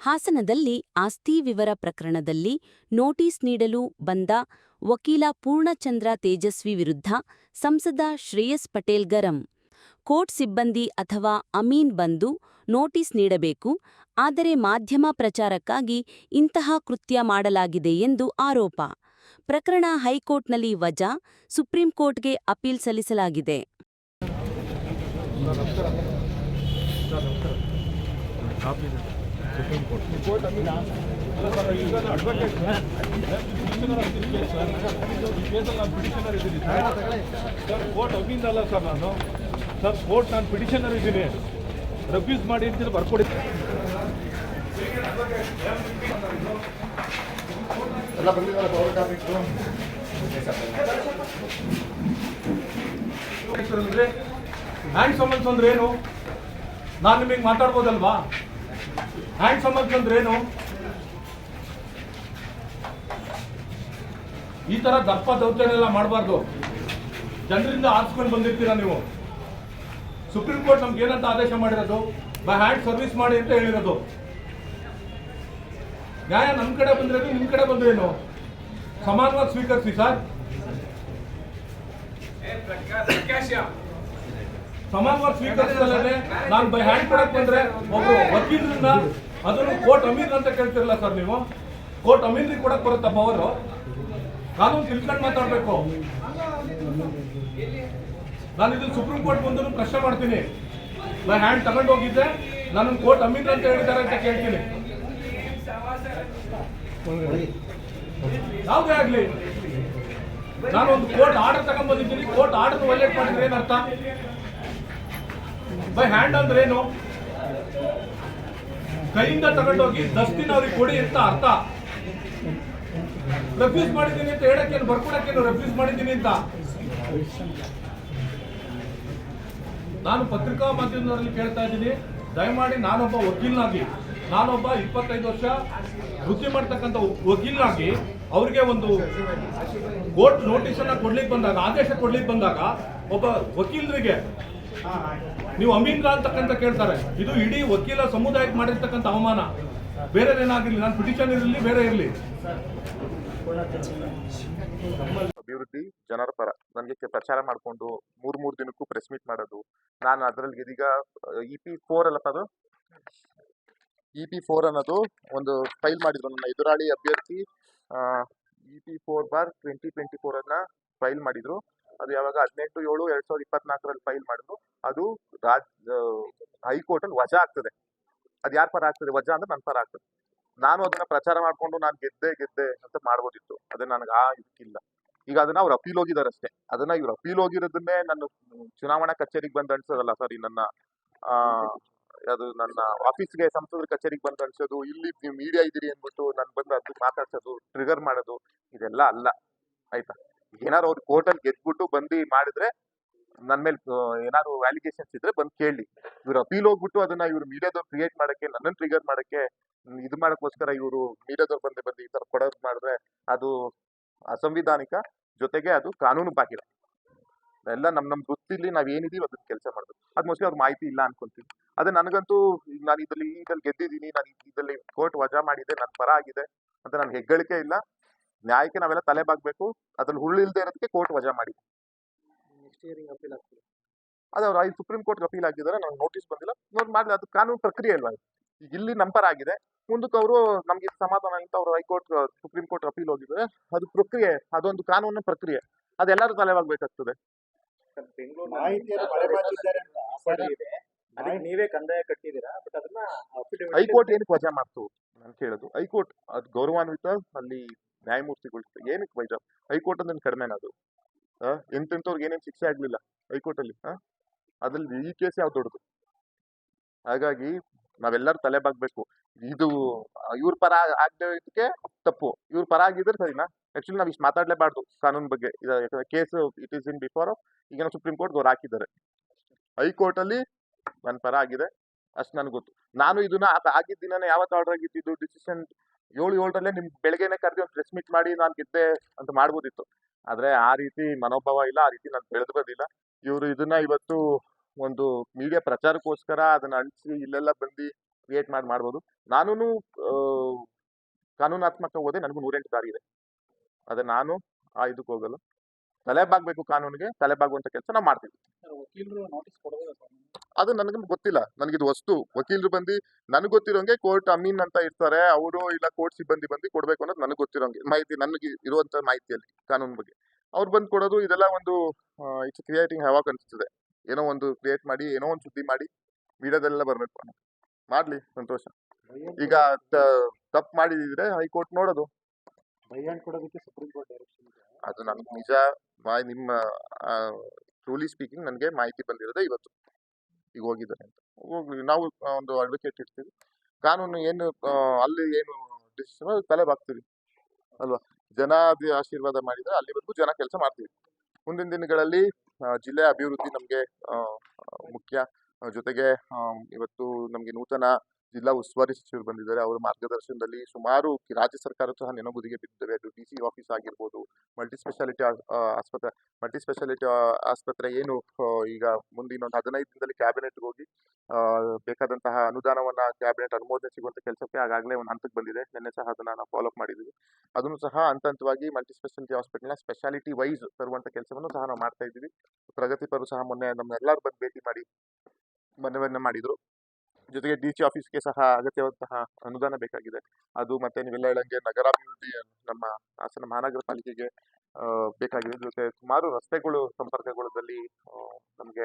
ಹಾಸನದಲ್ಲಿ ಆಸ್ತಿ ವಿವರ ಪ್ರಕರಣದಲ್ಲಿ ನೋಟಿಸ್ ನೀಡಲು ಬಂದ ವಕೀಲ ಪೂರ್ಣಚಂದ್ರ ತೇಜಸ್ವಿ ವಿರುದ್ಧ ಸಂಸದ ಶ್ರೇಯಸ್ ಪಟೇಲ್ ಗರಂ. ಕೋರ್ಟ್ ಸಿಬ್ಬಂದಿ ಅಥವಾ ಅಮೀನ್ ಬಂದು ನೋಟಿಸ್ ನೀಡಬೇಕು, ಆದರೆ ಮಾಧ್ಯಮ ಪ್ರಚಾರಕ್ಕಾಗಿ ಇಂತಹ ಕೃತ್ಯ ಮಾಡಲಾಗಿದೆ ಎಂದು ಆರೋಪ. ಪ್ರಕರಣ ಹೈಕೋರ್ಟ್ನಲ್ಲಿ ವಜಾ ಸುಪ್ರೀಂಕೋರ್ಟ್ಗೆ ಅಪೀಲ್ ಸಲ್ಲಿಸಲಾಗಿದೆ. ಸರ್ ಕೋರ್ಟ್ ಅಮೀನ್ ಅಲ್ಲ ಸರ್ ನಾನು ಸರ್ ಕೋರ್ಟ್ ನಾನು ಪಿಟಿಷನರ್ ಇದ್ದೀನಿ ರೆಫ್ಯೂಸ್ ಮಾಡಿ ಅಂತೇಳಿ ಬರ್ಕೊಡಿ ಎಲ್ಲ ಬಂದಿದ್ದಾರೆ ಹ್ಯಾಂಡ್ ಸಮನ್ಸ್ ಅಂದ್ರೆ ಏನು ನಾನು ನಿಮಗೆ ಮಾತಾಡ್ಬೋದಲ್ವಾ ಹ್ಯಾಂಡ್ ಸಮನ್ಸ್ ಅಂದ್ರೇನು ಏನು? ಈ ತರ ದಪ್ಪ ದೌರ್ಜನ್ಯ ಎಲ್ಲ ಮಾಡಬಾರ್ದು. ಜನರಿಂದ ಆರಿಸ್ಕೊಂಡು ಬಂದಿರ್ತೀರಾ ನೀವು? ಸುಪ್ರೀಂ ಕೋರ್ಟ್ ನಮ್ಗೆ ಏನಂತ ಆದೇಶ ಮಾಡಿರೋದು? ಬೈ ಹ್ಯಾಂಡ್ ಸರ್ವಿಸ್ ಮಾಡಿ ಅಂತ ಹೇಳಿರೋದು. ನ್ಯಾಯ ನಮ್ಮ ಕಡೆ ಬಂದಿರೋದು ನಿಮ್ ಕಡೆ ಬಂದ್ರೇನು ಸಮಾನವಾಗಿ ಸ್ವೀಕರಿಸಿ, ಸರ್. ಸಮಾನವಾಗಿ ಸ್ವೀಕರಿಸಲೇ ನಾನು ಬೈ ಹ್ಯಾಂಡ್ ಕೊಡಕ್ ಬಂದ್ರೆ ಒಬ್ರು ವಕೀಲರನ್ನ ಅದನ್ನು ಕೋರ್ಟ್ ಅಮೀರ್ ಅಂತ ಕೇಳ್ತಿರಲ್ಲ ಸರ್ ನೀವು? ಕೋರ್ಟ್ ಅಮೀನ್ರಿಗೆ ಕೊಡಕ್ ಬರುತ್ತಾ ಪವರು ಕಾನೂನು ತಿಳ್ಕೊಂಡು ಮಾತಾಡ್ಬೇಕು. ನಾನು ಇದನ್ನ ಸುಪ್ರೀಂ ಕೋರ್ಟ್ ಮುಂದೆ ಪ್ರಶ್ನೆ ಮಾಡ್ತೀನಿ. ಬೈ ಹ್ಯಾಂಡ್ ತಗೊಂಡು ಹೋಗಿದ್ದೆ. ನನ್ನ ಕೋರ್ಟ್ ಅಮೀರ್ ಅಂತ ಹೇಳಿದ್ದಾರೆ ಅಂತ ಕೇಳ್ತೀನಿ. ಯಾವುದೇ ಆಗ್ಲಿ. ನಾನು ಒಂದು ಕೋರ್ಟ್ ಆರ್ಡರ್ ತಗೊಂಡ್ ಬಂದಿದ್ದೀನಿ ಕೋರ್ಟ್ ಆರ್ಡರ್ ವೈಲೇಟ್ ಮಾಡಿದ್ರೆ ಏನರ್ಥ? ಬೈ ಹ್ಯಾಂಡ್ ಅಂದ್ರೆ ಏನು ಕೈಯಿಂದ ತಗೊಂಡೋಗಿ ದಸ್ತಿನ ಅವ್ರಿಗೆ ಕೊಡಿ ಅಂತ ಅರ್ಥ. ರೆಫ್ಯೂಸ್ ಮಾಡಿದ್ದೀನಿ ಅಂತ ಹೇಳಕ್ಕೇನು, ಬರ್ಕೊಡಕ್ಕೇನು ರೆಫ್ಯೂಸ್ ಮಾಡಿದ್ದೀನಿ ಅಂತ? ನಾನು ಪತ್ರಿಕಾ ಮಾಧ್ಯಮದಲ್ಲಿ ಕೇಳ್ತಾ ಇದ್ದೀನಿ. ದಯಮಾಡಿ ನಾನೊಬ್ಬ ವಕೀಲನಾಗಿ, ನಾನೊಬ್ಬ ಇಪ್ಪತ್ತೈದು ವರ್ಷ ವೃತ್ತಿ ಮಾಡ್ತಕ್ಕಂಥ ವಕೀಲನಾಗಿ ಅವ್ರಿಗೆ ಒಂದು ಕೋರ್ಟ್ ನೋಟಿಸ್ ಅನ್ನ ಕೊಡ್ಲಿಕ್ಕೆ ಬಂದಾಗ, ಆದೇಶ ಕೊಡ್ಲಿಕ್ಕೆ ಬಂದಾಗ, ಒಬ್ಬ ವಕೀಲರಿಗೆ ನೀವು ಅಮೀನ್ ಖಾನ್ ತಕ್ಕಂತ ಕೇಳ್ತಾರೆ. ಇದು ಇಡೀ ವಕೀಲ ಸಮುದಾಯಕ್ಕೆ ಮಾಡಿರ್ತಕ್ಕಂಥ ಅವಮಾನ. ಬೇರೆ ಏನಾಗಿರ್ಲಿ ನಾನು ಪಿಟಿಷನ್ ಇರಲಿ, ಬೇರೆ ಇರಲಿ. ಅಭಿವೃದ್ಧಿ ಜನರ ಪರ. ನನಗೆ ಪ್ರಚಾರ ಮಾಡಿಕೊಂಡು ಮೂರ್ ಮೂರ್ ದಿನಕ್ಕೂ ಪ್ರೆಸ್ ಮೀಟ್ ಮಾಡೋದು. ನಾನು ಅದರಲ್ಲಿ ಇದೀಗ ಇ ಪಿ ಫೋರ್ ಅಲ್ಲಪ್ಪ ಅದು ಇ ಪಿ ಫೋರ್ ಅನ್ನೋದು ಒಂದು ಫೈಲ್ ಮಾಡಿದ್ರು ನನ್ನ ಎದುರಾಳಿ ಅಭ್ಯರ್ಥಿ E P four bar twenty twenty four ಅನ್ನ ಫೈಲ್ ಮಾಡಿದ್ರು. ಅದು ಯಾವಾಗ ಹದಿನೆಂಟು, ಏಳು, ಎರಡ್ ಸಾವಿರದ ಇಪ್ಪತ್ನಾಲ್ಕರಲ್ಲಿ ಫೈಲ್ ಮಾಡಿದ್ರು. ಅದು ರಾಜ್ ಹೈಕೋರ್ಟ್ ಅಲ್ಲಿ ವಜಾ ಆಗ್ತದೆ. ಅದು ಯಾರ ಪರ ಆಗ್ತದೆ? ವಜಾ ಅಂದ್ರೆ ನನ್ನ ಪರ ಆಗ್ತದೆ. ನಾನು ಅದನ್ನ ಪ್ರಚಾರ ಮಾಡ್ಕೊಂಡು ನಾನು ಗೆದ್ದೆ ಗೆದ್ದೆ ಅಂತ ಮಾಡ್ಬೋದಿತ್ತು. ಅದನ್ನ ನನಗೆ ಆ ಇದಕ್ಕಿಲ್ಲ ಈಗ ಅದನ್ನ ಅವ್ರು ಅಪೀಲ್ ಹೋಗಿದ್ದಾರೆ ಅಷ್ಟೇ ಅದನ್ನ ಇವ್ರು ಅಪೀಲ್ ಹೋಗಿರೋದನ್ನೇ ನನ್ನ ಚುನಾವಣಾ ಕಚೇರಿಗೆ ಬಂದು ಅನ್ಸೋದಲ್ಲ ಸಾರಿ ನನ್ನ, ಆ, ಅದು ನನ್ನ ಆಫೀಸ್ಗೆ ಸಂಸದರ ಕಚೇರಿಗೆ ಬಂದು ಅನ್ಸೋದು, ಇಲ್ಲಿ ನೀವು ಮೀಡಿಯಾ ಇದ್ದೀರಿ ಅಂದ್ಬಿಟ್ಟು ನಾನು ಬಂದು ಅದು ಮಾತಾಡ್ಸೋದು ಟ್ರಿಗರ್ ಮಾಡೋದು, ಇದೆಲ್ಲ ಅಲ್ಲ. ಆಯ್ತಾ? ಏನಾರು ಅವ್ರು ಕೋರ್ಟಲ್ಲಿ ಗೆದ್ಬಿಟ್ಟು ಬಂದು ಮಾಡಿದ್ರೆ ನನ್ನ ಮೇಲೆ ಏನಾದ್ರು ವ್ಯಾಲಿಗೇಷನ್ಸ್ ಇದ್ರೆ ಬಂದು ಕೇಳಿ. ಇವ್ರು ಅಪೀಲ್ ಹೋಗ್ಬಿಟ್ಟು ಅದನ್ನ ಇವ್ರು ಮೀಡಿಯಾದವ್ರು ಕ್ರಿಯೇಟ್ ಮಾಡಕ್ಕೆ, ನನ್ನನ್ನು ಟ್ರಿಗರ್ ಮಾಡಕ್ಕೆ ಇದು ಮಾಡಕ್ಕೋಸ್ಕರ ಇವರು ಮೀಡಿಯಾದವ್ರು ಬಂದು ಬಂದು ಈ ತರ ಕೊಡೋದು ಮಾಡಿದ್ರೆ ಅದು ಅಸಂವಿಧಾನಿಕ, ಜೊತೆಗೆ ಅದು ಕಾನೂನು ಬಾಹಿರ. ಎಲ್ಲ ನಮ್ ನಮ್ ವೃತ್ತಿಲಿ ನಾವ್ ಏನಿದೀವಿ ಅದನ್ನ ಕೆಲಸ ಮಾಡ್ಬೇಕು ಅದ್ ಮೋಸ್ಟ್ಲಿ ಅವ್ರ ಮಾಹಿತಿ ಇಲ್ಲ ಅನ್ಕೊಂತೀನಿ. ಅದೇ ನನಗಂತೂ ನಾನು ಇದ್ರಲ್ಲಿ ಈಗಲ್ಲಿ ಗೆದ್ದಿದ್ದೀನಿ, ನಾನು ಇದ್ರಲ್ಲಿ ಕೋರ್ಟ್ ವಜಾ ಮಾಡಿದೆ ನನ್ನ ಪರ ಆಗಿದೆ ಅಂತ ನನ್ಗೆ ಹೆಗ್ಗಳಿಕೆ ಇಲ್ಲ. ನ್ಯಾಯಕ್ಕೆ ನಾವೆಲ್ಲ ತಲೆ ಬಾಗ್ಬೇಕು ಅದ್ರಲ್ಲಿ ಹುಳ್ಳಿಲ್ದೇ ಇರೋದಕ್ಕೆ ಕೋರ್ಟ್ ವಜಾ ಮಾಡಿ. ಅದು ಅವ್ರು ಐದು ಸುಪ್ರೀಂ ಕೋರ್ಟ್ ಅಪೀಲ್ ಆಗಿದ್ದಾರೆ ನನಗೆ ನೋಟಿಸ್ ಬಂದಿಲ್ಲ. ನೋಡಿ ಮಾಡ್ಲಿ ಅದು ಕಾನೂನು ಪ್ರಕ್ರಿಯೆ ಅಲ್ವಾ ಇದು? ಈಗ ಇಲ್ಲಿ ನಂಬರ್ ಆಗಿದೆ. ಮುಂದಕ್ಕೆ ಅವರು ನಮ್ಗೆ ಇದು ಸಮಾಧಾನ ಅಂತ ಅವರು ಹೈಕೋರ್ಟ್ ಸುಪ್ರೀಂ ಕೋರ್ಟ್ ಅಪೀಲ್ ಹೋಗಿದ್ದಾರೆ ಅದು ಪ್ರಕ್ರಿಯೆ ಅದೊಂದು ಕಾನೂನು ಪ್ರಕ್ರಿಯೆ. ಅದೆಲ್ಲರೂ ತಲೆವಾಗಬೇಕಾಗ್ತದೆ ನೀವೇ ಕಂದಾಯ ಕಟ್ಟಿದ್ದೀರಾ? ಬಟ್ ಅದನ್ನ ಹೈಕೋರ್ಟ್ ಏನಕ್ಕೆ ವಜಾ ಮಾಡ್ತು? ನಾನು ಕೇಳೋದು. ಹೈಕೋರ್ಟ್ ಅದು ಗೌರವಾನ್ವಿತ ಅಲ್ಲಿ ನ್ಯಾಯಮೂರ್ತಿಗಳು ಏನಕ್ಕೆ ಬೈಜಾಬ್ ಹೈಕೋರ್ಟ್ ಅಂದ್ರೆ ಕಡಿಮೆನ ಅದು? ಎಂತೆಂಥವ್ರಿಗೆ ಏನೇನು ಶಿಕ್ಷೆ ಆಗ್ಲಿಲ್ಲ ಹೈಕೋರ್ಟ್ ಅಲ್ಲಿ ಆ? ಅದ್ರಲ್ಲಿ ಈ ಕೇಸ್ ಯಾವ್ದು ದೊಡ್ಡದು? ಹಾಗಾಗಿ ನಾವೆಲ್ಲರೂ ತಲೆ ಬಾಗ್ಬೇಕು. ಇದು ಇವ್ರ ಪರ ಆಗದೆ ಇದಕ್ಕೆ ತಪ್ಪು. ಇವ್ರ ಪರ ಆಗಿದ್ರೆ ಸರಿನಾ? ಆಕ್ಚುಲಿ ನಾವು ಇಷ್ಟು ಮಾತಾಡ್ಲೇಬಾರ್ದು ಕಾನೂನು ಬಗ್ಗೆ. Case it is in before ಈಗ ಸುಪ್ರೀಂ ಕೋರ್ಟ್ ಅವ್ರು ಹಾಕಿದ್ದಾರೆ. ಹೈಕೋರ್ಟ್ ಅಲ್ಲಿ ನನ್ನ ಪರ ಆಗಿದೆ. ಅಷ್ಟು ನನಗೆ ಗೊತ್ತು. ನಾನು ಇದನ್ನ ಆಗ- ಆಗಿದ್ದ ದಿನನೇ ಯಾವತ್ತು ಆರ್ಡರ್ ಇದು ಡಿಸಿಷನ್ ಏಳು ಏಳರಲ್ಲೇ ನಿಮ್ ಬೆಳಗ್ಗೆನೆ ಕರೆದು ಒಂದು ಪ್ರೆಸ್ ಮೀಟ್ ಮಾಡಿ ನಾನು ಗೆದ್ದೆ ಅಂತ ಮಾಡ್ಬೋದಿತ್ತು. ಆದ್ರೆ ಆ ರೀತಿ ಮನೋಭಾವ ಇಲ್ಲ, ಆ ರೀತಿ ನಾನು ಬೆಳೆದು ಬಂದಿಲ್ಲ ಇವರು ಇದನ್ನ ಇವತ್ತು ಒಂದು ಮೀಡಿಯಾ ಪ್ರಚಾರಕ್ಕೋಸ್ಕರ ಅದನ್ನ ಅಂಟಿಸಿ ಇಲ್ಲೆಲ್ಲ ಬಂದು ಕ್ರಿಯೇಟ್ ಮಾಡಿ, ಮಾಡ್ಬೋದು. ನಾನು ಕಾನೂನಾತ್ಮಕ ಹೋದೆ ನನಗೂ ನೂರೆಂಟು ದಾರಿ ಇದೆ. ಅದೇ ನಾನು ಆ ಇದಕ್ಕೆ ಹೋಗಲ್ಲ ತಲೆಬಾಗ್ಬೇಕು ಕಾನೂನಿಗೆ ತಲೆಬಾಗುವಂತ ಕೆಲಸ ನಾವು ಮಾಡ್ತೀವಿ. ಅದು ನನಗೆ ಗೊತ್ತಿಲ್ಲ. ನನಗಿದು ವಸ್ತು. ವಕೀಲರು ಬಂದು ನನಗೆ ಗೊತ್ತಿರೋಂಗೆ ಕೋರ್ಟ್ ಅಮೀನ್ ಅಂತ ಇರ್ತಾರೆ. ಅವರು ಇಲ್ಲ ಕೋರ್ಟ್ ಸಿಬ್ಬಂದಿ ಬಂದು ಕೊಡ್ಬೇಕು ಅನ್ನೋದು ನನಗೆ ಗೊತ್ತಿರೋಂಗೆ. ಮಾಹಿತಿ ನನಗೆ ಇರುವಂತ ಮಾಹಿತಿಯಲ್ಲಿ ಕಾನೂನು ಬಗ್ಗೆ. ಅವ್ರು ಬಂದು ಕೊಡೋದು ಇದೆಲ್ಲ ಒಂದು ಇಟ್ಸ್ ಕ್ರಿಯೇಟಿಂಗ್ ಯಾವಾಗ ಅನಿಸ್ತದೆ ಏನೋ ಒಂದು ಕ್ರಿಯೇಟ್ ಮಾಡಿ ಏನೋ ಒಂದು ಸುದ್ದಿ ಮಾಡಿ ವಿಡಿಯೋದೆಲ್ಲ ಬರಬೇಕು ಅನ್ನೋದು. ಮಾಡ್ಲಿ ಸಂತೋಷ. ಈಗ ತಪ್ಪು ಮಾಡಿದ್ರೆ ಹೈಕೋರ್ಟ್ ನೋಡೋದು. ಕೊಡೋದಕ್ಕೆ ಸುಪ್ರೀಂ ಕೋರ್ಟ್ ಡೈರೆಕ್ಷನ್ ಇದೆ. ಅದು ನನಗೆ ನಿಜ ಮಾ- ನಿಮ್ಮ ಟ್ರೂಲಿ ಸ್ಪೀಕಿಂಗ್ ನನಗೆ ಮಾಹಿತಿ ಬಂದಿರೋದೇ ಇವತ್ತು. ಈಗ ಹೋಗಿದ್ದಾರೆ ಅಂತ. ಹೋಗ್ಲಿ ನಾವು ಒಂದು ಅಡ್ವೊಕೇಟ್ ಇರ್ತೀವಿ. ಕಾನೂನು ಏನು ಅಲ್ಲಿ ಏನು ಡಿಸಿಷನ್ ತಲೆ ಬಾಗ್ತೀವಿ. ಅಲ್ವಾ? ಜನ ಆಶೀರ್ವಾದ ಮಾಡಿದ್ರೆ ಅಲ್ಲಿವರೆಗೂ ಜನ ಕೆಲಸ ಮಾಡ್ತೀವಿ. ಮುಂದಿನ ದಿನಗಳಲ್ಲಿ ಜಿಲ್ಲೆ ಅಭಿವೃದ್ಧಿ ನಮಗೆ ಮುಖ್ಯ. ಜೊತೆಗೆ ಇವತ್ತು ನಮಗೆ ನೂತನ ಜಿಲ್ಲಾ ಉಸ್ತುವಾರಿ ಸಚಿವರು ಬಂದಿದ್ದಾರೆ. ಅವರ ಮಾರ್ಗದರ್ಶನದಲ್ಲಿ ಸುಮಾರು ರಾಜ್ಯ ಸರ್ಕಾರ ಸಹ ನೆನಗುದಿಗೆ ಬಿದ್ದಿದ್ದಾವೆ ಅದು ಡಿ ಸಿ ಆಫೀಸ್ ಆಗಿರ್ಬೋದು ಮಲ್ಟಿ ಸ್ಪೆಷಾಲಿಟಿ ಆಸ್ಪತ್ರೆ ಮಲ್ಟಿ ಸ್ಪೆಷಾಲಿಟಿ ಆಸ್ಪತ್ರೆ ಏನು ಈಗ ಮುಂದಿನ ಹದಿನೈದು ದಿನದಲ್ಲಿ ಕ್ಯಾಬಿನೆಟ್ಗೆ ಹೋಗಿ ಬೇಕಾದಂತಹ ಅನುದಾನವನ್ನು ಕ್ಯಾಬಿನೆಟ್ ಅನುಮೋದನೆ ಸಿಗುವಂತ ಕೆಲಸಕ್ಕೆ ಆಗಾಗಲೇ ಒಂದು ಹಂತಕ್ಕೆ ಬಂದಿದೆ. ನಿನ್ನೆ ಸಹ ಅದನ್ನು ನಾವು ಫಾಲೋ ಅಪ್ ಮಾಡಿದ್ದೀವಿ. ಅದನ್ನು ಸಹ ಹಂತ ಹಂತವಾಗಿ ಮಲ್ಟಿ ಸ್ಪೆಷಾಲಿಟಿ ಹಾಸ್ಪಿಟಲ್ನ ಸ್ಪೆಷಾಲಿಟಿ ವೈಸ್ ತರುವಂತ ಕೆಲಸವನ್ನು ಸಹ ನಾವು ಮಾಡ್ತಾ ಇದ್ದೀವಿ. ಪ್ರಗತಿಪರು ಸಹ ಮೊನ್ನೆ ನಮ್ಮನ್ನೆಲ್ಲರೂ ಬಂದು ಭೇಟಿ ಮಾಡಿ, ಮನವಿಯನ್ನ ಮಾಡಿದ್ರು. ಜೊತೆಗೆ ಡಿ ಸಿ ಆಫೀಸ್ಗೆ ಸಹ ಅಗತ್ಯವಾದಂತಹ ಅನುದಾನ ಬೇಕಾಗಿದೆ. ಅದು ಮತ್ತೆ ನೀವೆಲ್ಲ ಹೇಳಂಗೆ ನಗರಾಭಿವೃದ್ಧಿ ನಮ್ಮ ಹಾಸನ ಮಹಾನಗರ ಪಾಲಿಕೆಗೆ ಬೇಕಾಗಿದೆ. ಜೊತೆ ಸುಮಾರು ರಸ್ತೆಗಳು ಸಂಪರ್ಕಗೊಳ್ಳದಲ್ಲಿ ನಮಗೆ